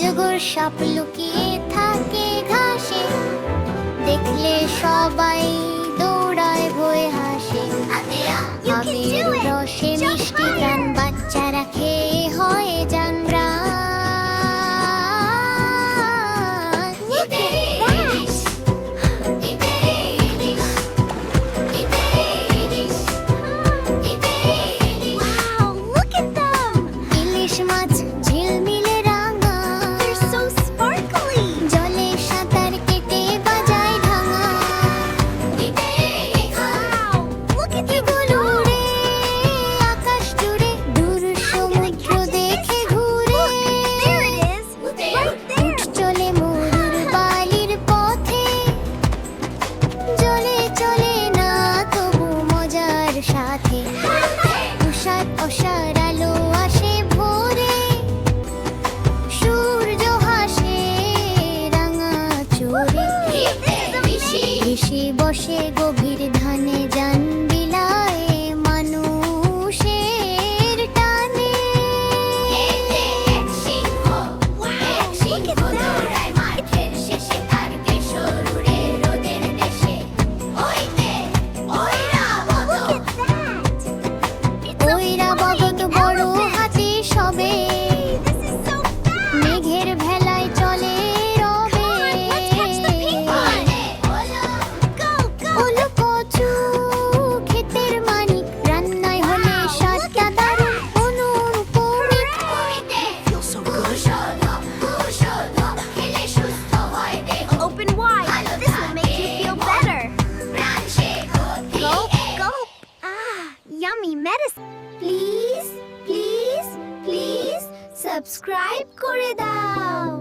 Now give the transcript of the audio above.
অজগর সাপ লুকিয়ে থাকে ঘাসে। দেখলে সবাই দৌড়ায় ভয়ে হাসে। আমি রসে মিষ্টি গান বাচ্চা রাখে বসে গভীর ধানে Please, please, please subscribe kore.